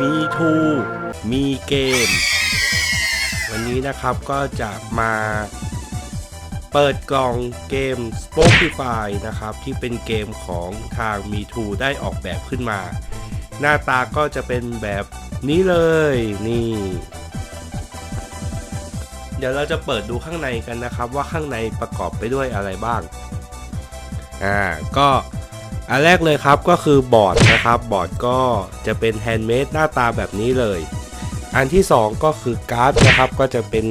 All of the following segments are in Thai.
มีทูมีเกม วันนี้นะครับก็จะมาเปิดกล่องเกม Spotify นะครับ ที่เป็นเกมของทางมีทูได้ออกแบบขึ้นมา หน้าตาก็จะเป็นแบบนี้เลยนี่ เดี๋ยวเราจะเปิดดูข้างในกันนะครับ ว่าข้างในประกอบไปด้วยอะไรบ้างอ่าก็ อันแรกเลยครับก็คือบอร์ดนะครับบอร์ดก็จะเป็นแฮนด์เมดหน้าตาแบบนี้เลย อันที่ 2 ก็คือการ์ดนะครับก็จะเป็น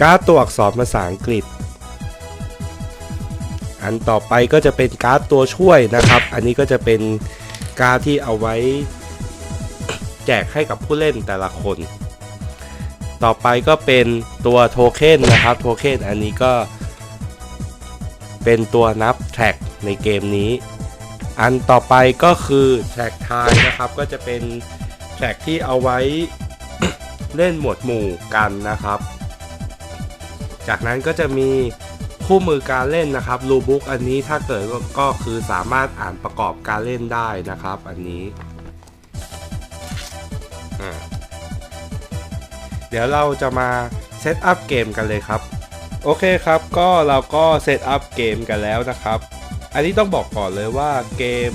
การ์ดตัวอักษรภาษาอังกฤษ อันต่อไปก็จะเป็นการ์ดตัวช่วยนะครับ อันนี้ก็จะเป็นการ์ดที่เอาไว้แจกให้กับผู้เล่นแต่ละคน ต่อไปก็เป็นตัวโทเค็นนะครับโทเค็นอันนี้ก็เป็นตัวนับแท็กในเกมนี้ อันต่อไปก็คือแท็กทายนะครับ ก็จะเป็นแท็กที่เอาไว้เล่นหมวดหมู่กันนะครับ จากนั้นก็จะมีคู่มือการเล่นนะครับรูบุ๊กอันนี้ถ้าเกิดก็คือสามารถอ่านประกอบการเล่นได้นะครับ อันนี้ เดี๋ยวเราจะมาเซตอัพเกมกันเลยครับ โอเคครับก็เราก็เซตอัพเกมกันแล้วนะครับ อันนี้ต้องบอกก่อนเลยว่าเกม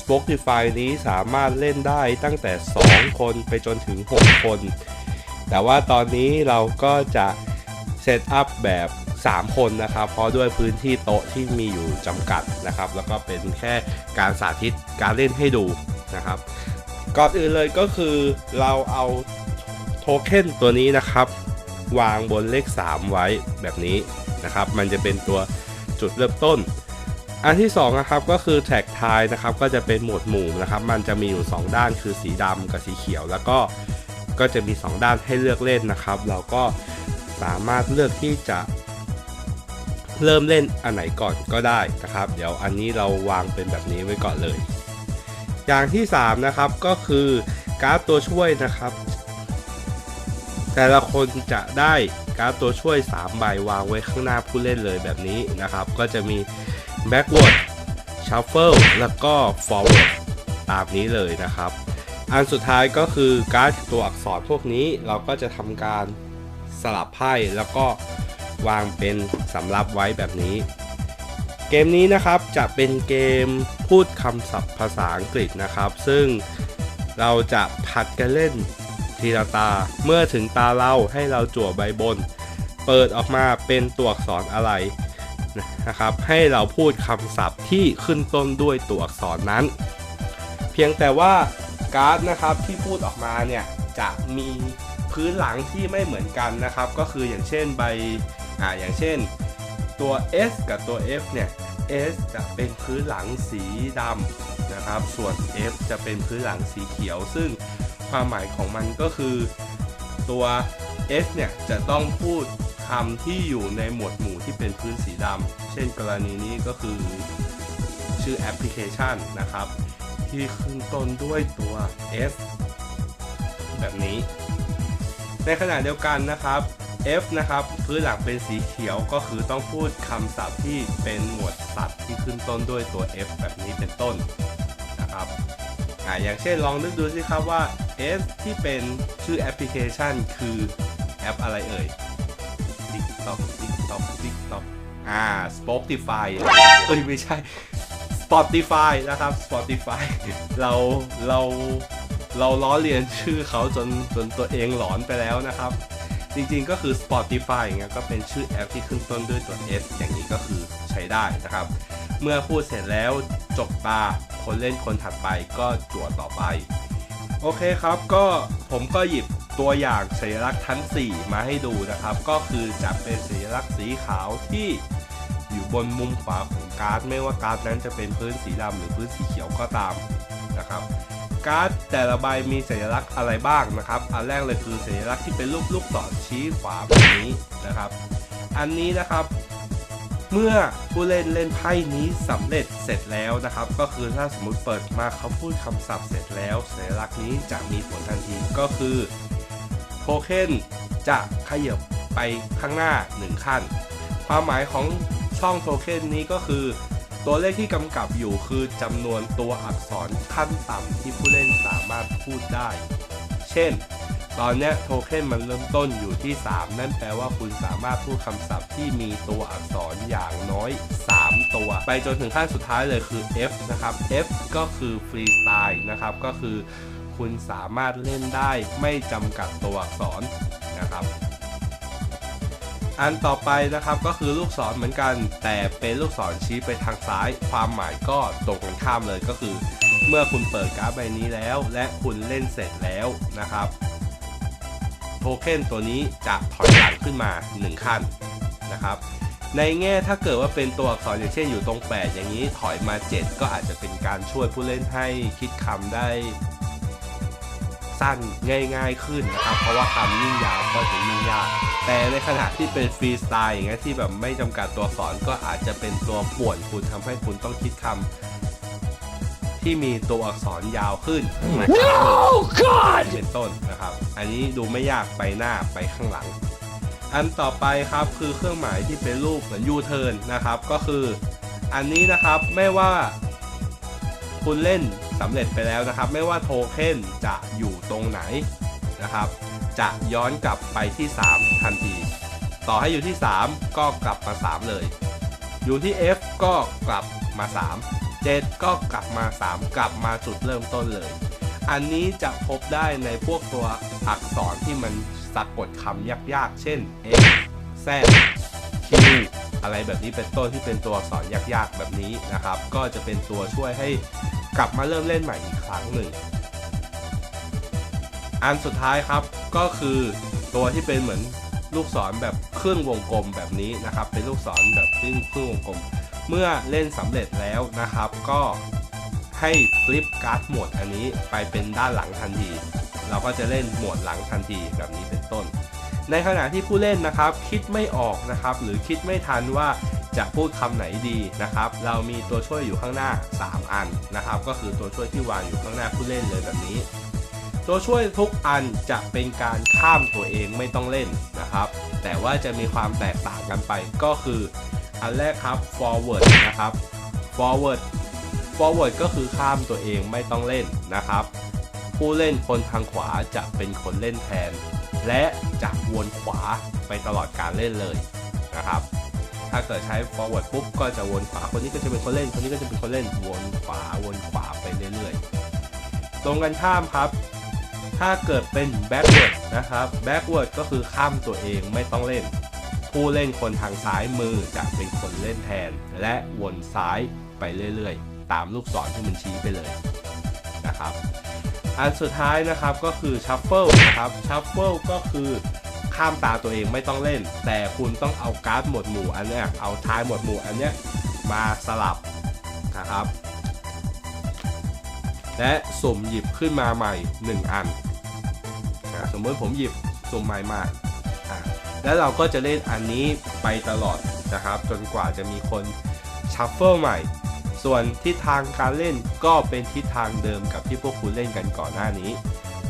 Spotify นี้สามารถเล่นได้ตั้งแต่ 2 คนไปจนถึง 6 คน แต่ว่าตอนนี้เราก็จะเซตอัพแบบ 3 คนนะครับ เพราะด้วยพื้นที่โต๊ะที่มีอยู่จำกัดนะครับ แล้วก็เป็นแค่การสาธิตการเล่นให้ดูนะครับ ก่อนอื่นเลยก็คือเราเอาโทเค็นตัวนี้นะครับ วางบนเลข 3 ไว้แบบนี้นะครับ มันจะเป็นตัวจุดเริ่มต้น อันที่2นะครับก็คือแท็กทายนะครับก็จะเป็นหมวดหมู่นะครับ มันจะมีอยู่ 2 ด้านคือสีดำกับสีเขียว แล้วก็ก็จะมี 2 ด้านให้เลือกเล่นนะครับ เราก็สามารถเลือกที่จะ เริ่มเล่นอันไหนก่อนก็ได้นะครับ เดี๋ยวอันนี้เราวางเป็นแบบนี้ไว้ก่อนเลย อย่างที่ 3 นะครับก็คือการ์ดตัวช่วยนะครับ แต่ละคนจะได้การ์ดตัวช่วย 3 ใบวางไว้ข้างหน้าผู้เล่นเลยแบบนี้นะครับ ก็จะมี backward shuffle แล้วก็ forward ตามนี้เลยนะครับ อันสุดท้ายก็คือการ์ดตัวอักษรพวกนี้เราก็จะทำการสลับไพ่แล้วก็วางเป็นสำรับไว้แบบนี้ เกมนี้นะครับจะเป็นเกมพูดคำศัพท์ภาษาอังกฤษนะครับ ซึ่งเราจะผัดกันเล่น ทีละตา เมื่อถึงตาเราให้เราจั่วใบบน เปิดออกมาเป็นตัวอักษรอะไรนะครับ ให้เราพูดคำศัพท์ที่ขึ้นต้นด้วยตัวอักษรนั้น เพียงแต่ว่าการ์ดนะครับที่พูดออกมาเนี่ยจะมีพื้นหลังที่ไม่เหมือนกันนะครับ ก็คืออย่างเช่นใบอ่าอย่างเช่นตัว S กับตัว F เนี่ย S จะเป็นพื้นหลังสีดำนะครับ ส่วน F จะเป็นพื้นหลังสีเขียว ซึ่ง ความหมายของมันก็คือ ตัว S เนี่ยจะต้องพูดคำที่อยู่ในหมวดหมู่ที่เป็นพื้นสีดำเช่นกรณีนี้ก็คือชื่อแอปพลิเคชันนะครับ ที่ขึ้นต้นด้วยตัว S แบบนี้ ในขณะเดียวกันนะครับ F นะครับพื้นหลังเป็นสีเขียวก็คือต้องพูดคำศัพท์ที่เป็นหมวดสัตว์ที่ขึ้นต้นด้วยตัว F แบบนี้เป็นต้นนะครับอ่าอย่างเช่นลองนึกดูสิครับว่า S ที่เป็นชื่อแอปพลิเคชันคือแอปอะไรเอ่ย TikTok TikTok TikTok อ่า Spotify เอ้ยไม่ใช่ Spotify นะครับ Spotify เราเราเราล้อเลียนชื่อเขาจนจนตัวเองหลอนไปแล้วนะครับ จริงๆก็คือ Spotify อย่างเงี้ยก็เป็นชื่อแอปที่ขึ้นต้นด้วยตัว S อย่างนี้ก็คือใช้ได้นะครับ เมื่อพูดเสร็จแล้วจบตาคนเล่นคนถัดไปก็จั่วต่อไป โอเคครับก็ผมก็หยิบตัวอย่างสัญลักษณ์ทั้ง 4 มาให้ดูนะครับ ก็คือจะเป็นสัญลักษณ์สีขาวที่อยู่บนมุมขวาของการ์ดไม่ว่าการ์ดนั้นจะเป็นพื้นสีดำหรือพื้นสีเขียวก็ตามนะครับ การ์ดแต่ละใบมีสัญลักษณ์อะไรบ้างนะครับ อันแรกเลยคือสัญลักษณ์ที่เป็นรูปลูกศรชี้ขวาแบบนี้นะครับ อันนี้นะครับ เมื่อผู้เล่นเล่นไพ่นี้สำเร็จเสร็จแล้วนะครับ ก็คือถ้าสมมุติเปิดมาเขาพูดคำศัพท์เสร็จแล้วสัญลักษณ์นี้จะมีผลทันทีก็คือโทเค็นจะขยับไปข้างหน้า 1 ขั้น ความหมายของช่องโทเค็นนี้ก็คือ ตัวเลขที่กำกับอยู่คือจำนวนตัวอักษรขั้นต่ำที่ผู้เล่นสามารถพูดได้ เช่น ตอนนี้โทเค็นมันเริ่มต้นอยู่ที่ 3 นั่นแปลว่าคุณสามารถพูดคำศัพท์ที่มีตัวอักษรอย่างน้อย 3 ตัว ไปจนถึงขั้นสุดท้ายเลยคือ F นะครับ F ก็คือฟรีสไตล์นะครับ ก็คือคุณสามารถเล่นได้ไม่จำกัดตัวอักษรนะครับอันต่อไปนะครับก็คือลูกศรเหมือนกัน แต่เป็นลูกศรชี้ไปทางซ้าย ความหมายก็ตรงกันข้ามเลยก็คือ เมื่อคุณเปิดการ์ดใบนี้แล้ว และคุณเล่นเสร็จแล้วนะครับ โทเค็นตัวนี้จะถอยหลังขึ้นมา 1 ขั้นนะครับ ในแง่ถ้าเกิดว่าเป็นตัวอักษรอย่างเช่นอยู่ตรง 8 อย่างนี้ถอยมา 7 ก็อาจจะเป็นการช่วยผู้เล่นให้คิดคำได้สั้นง่ายๆขึ้นนะครับ เพราะว่าคำยิ่งยาวก็จะยิ่งยาก แต่ในขณะที่เป็นฟรีสไตล์อย่างเงี้ยที่แบบไม่จำกัดตัวอักษรก็อาจจะเป็นตัวป่วนคุณทำให้คุณต้องคิดคำที่มีตัวอักษรยาวขึ้นมาครั้งหนึ่ง Oh God! เป็นต้นนะครับ อันนี้ดูไม่ยากไปหน้าไปข้างหลัง อันต่อไปครับคือเครื่องหมายที่เป็นรูปเหมือนยูเทิร์นนะครับ ก็คืออันนี้นะครับไม่ว่าคุณเล่นสำเร็จไปแล้วนะครับ ไม่ว่าโทเค็นจะอยู่ตรงไหนนะครับ จะย้อนกลับไปที่ 3 ทันที ต่อให้อยู่ที่ 3 ก็กลับมา 3 เลย อยู่ที่ F ก็กลับมา 3 7 ก็กลับมา 3 กลับมาจุดเริ่มต้นเลย อันนี้จะพบได้ในพวกตัวอักษรที่มันสะกดคำยากๆ เช่น X Z Q อะไรแบบนี้เป็นต้นที่เป็นตัวอักษรยากๆ แบบนี้นะครับ ก็จะเป็นตัวช่วยให้กลับมาเริ่มเล่นใหม่อีกครั้งหนึ่ง อันสุดท้ายครับก็คือตัวที่เป็นเหมือนลูกศรแบบครึ่งวงกลมแบบนี้นะครับ เป็นลูกศรแบบครึ่งครึ่งวงกลม เมื่อเล่นสำเร็จแล้วนะครับ ก็ ให้ฟลิปการ์ดโหมดอันนี้ไปเป็นด้านหลังทันที เราก็จะเล่นโหมดหลังทันทีแบบนี้เป็นต้น ในขณะที่ผู้เล่นนะครับ คิดไม่ออกนะครับ หรือคิดไม่ทันว่าจะพูดคำไหนดีนะครับ เรามีตัวช่วยอยู่ข้างหน้า 3 อันนะครับ ก็คือตัวช่วยที่วางอยู่ข้างหน้าผู้เล่นเลยแบบนี้ ตัวช่วยทุกอันจะเป็นการข้ามตัวเองไม่ต้องเล่นนะครับ แต่ว่าจะมีความแตกต่างกันไปก็คือ อันแรกครับ forward นะครับ forward forward ก็คือข้ามตัวเองไม่ต้องเล่นนะครับ ผู้เล่นคนทางขวาจะเป็นคนเล่นแทน และจะวนขวาไปตลอดการเล่นเลยนะครับ ถ้าเกิดใช้ forward ปุ๊บก็จะวนขวา คนนี้ก็จะเป็นคนเล่น คนนี้ก็จะเป็นคนเล่นวนขวาวนขวาไปเรื่อยๆ ตรงกันข้ามครับ ถ้าเกิดเป็น backward นะครับ backward ก็คือข้ามตัวเองไม่ต้องเล่นผู้เล่นคนทางซ้ายมือจะเป็นคนเล่นแทน และวนซ้ายไปเรื่อยๆ ตามลูกศรที่มันชี้ไปเลยนะครับ อันสุดท้ายนะครับก็คือ shuffle นะครับ shuffle ก็คือข้ามตาตัวเองไม่ต้องเล่น แต่คุณต้องเอาการ์ดหมวดหมู่อันเนี้ยเอาท้ายหมวดหมู่อันเนี้ยมาสลับนะครับ และสุ่มหยิบขึ้นมาใหม่ 1 อันอะสมมติผมหยิบสุ่มใหม่มาแล้วเราก็จะเล่นอันนี้ไปตลอดนะครับ จนกว่าจะมีคนชัฟเฟิลใหม่ ส่วนทิศทางการเล่นก็เป็นทิศทางเดิมกับที่พวกคุณเล่นกันก่อนหน้านี้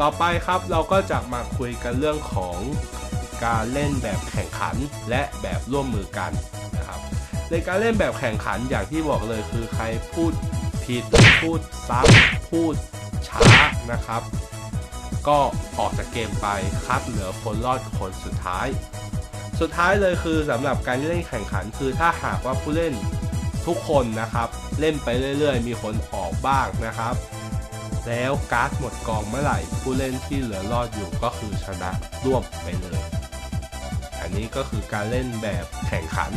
ต่อไปครับเราก็จะมาคุยกันเรื่องของการเล่นแบบแข่งขันและแบบร่วมมือกันนะครับในการเล่นแบบแข่งขันอย่างที่บอกเลยคือใครพูดผิดพูดซ้ำพูดช้านะครับ ก็ออกจากเกมไปคัดเหลือคนรอดคนสุดท้าย สุดท้ายเลยคือสำหรับการเล่นแข่งขันคือถ้าหากว่าผู้เล่น ทุกคนนะครับ เล่นไปเรื่อยๆ มีคนออกบ้างนะครับ แล้วการ์ดหมดกองเมื่อไหร่ ผู้เล่นที่เหลือรอดอยู่ก็คือชนะร่วมไปเลย อันนี้ก็คือการเล่นแบบแข่งขัน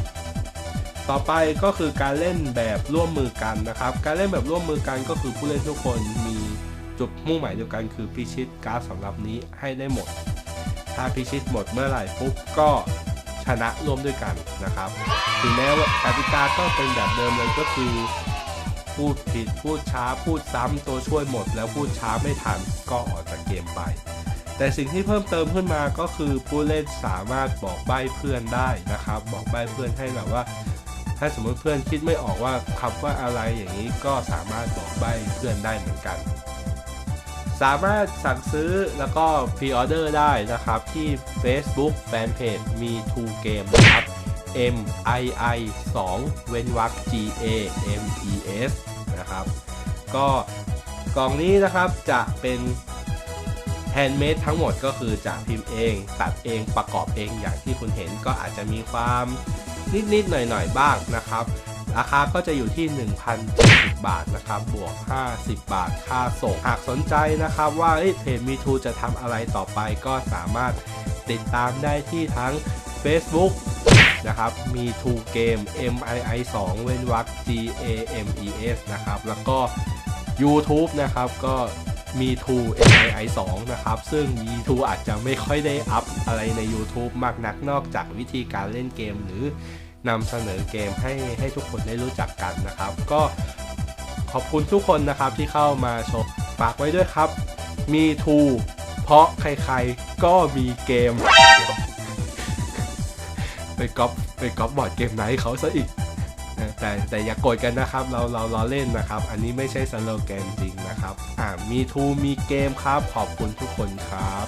ต่อไปก็คือการเล่นแบบร่วมมือกันนะครับ การเล่นแบบร่วมมือกันก็คือผู้เล่นทุกคนมีจุดมุ่งหมายเดียวกันคือพิชิตการ์ดสำหรับนี้ให้ได้หมด ถ้าพิชิตหมดเมื่อไหร่ปุ๊บก็ ชนะร่วมด้วยกันนะครับ ถึงแม้ว่ากติกาก็เป็นแบบเดิมเลยก็คือ พูดผิดพูดช้าพูดซ้ำตัวช่วยหมด แล้วพูดช้าไม่ทันก็ออกจากเกมไป แต่สิ่งที่เพิ่มเติมขึ้นมาก็คือผู้เล่นสามารถบอกใบ้เพื่อนได้นะครับ บอกใบ้เพื่อนให้แบบว่า ถ้าสมมติเพื่อนคิดไม่ออกว่าคำว่าอะไรอย่างนี้ก็สามารถบอกใบ้เพื่อนได้เหมือนกัน สามารถสั่งซื้อแล้วก็พรีออเดอร์ได้นะครับ ที่ Facebook Fanpage มี 2 เกมนะครับ M I I 2 เว้นวรรค G A M E S นะครับ ก็กล่องนี้นะครับจะเป็นแถแฮนด์เมดทั้งหมดก็คือจะพิมพ์เอง ตัดเองประกอบเองอย่างที่คุณเห็นก็อาจจะมีความนิดๆหน่อยๆบ้างนะครับ ราคาก็จะอยู่ที่1,070บาทนะครับบวก 50 บาทค่าส่ง หากสนใจนะครับว่าเอ้เพจมีทูจะทำอะไรต่อไปก็สามารถติดตามได้ที่ทั้ง Facebook นะครับ มีทูเกม M I I 2เว้นวรรค G A M E S นะครับ แล้วก็ YouTube นะครับ ก็มีทู M I I 2นะครับ ซึ่งมีทูอาจจะไม่ค่อยได้อัพอะไรใน YouTube มากนักนอกจากวิธีการเล่นเกมหรือ นำเสนอเกมให้ให้ทุกคนได้รู้จักกันนะครับ ก็ขอบคุณทุกคนนะครับที่เข้ามาชมฝากไว้ด้วยครับ มีทูเพราะใครๆก็มีเกม ไปก๊อปไปก๊อปบอร์ดเกมไหนเขาซะอีกแต่แต่อย่ากโกรธกันนะครับ เราเราล้อเล่นนะครับ อันนี้ไม่ใช่สโลแกนจริงนะครับ อ่ามีทูมีเกมครับ ขอบคุณทุกคนครับ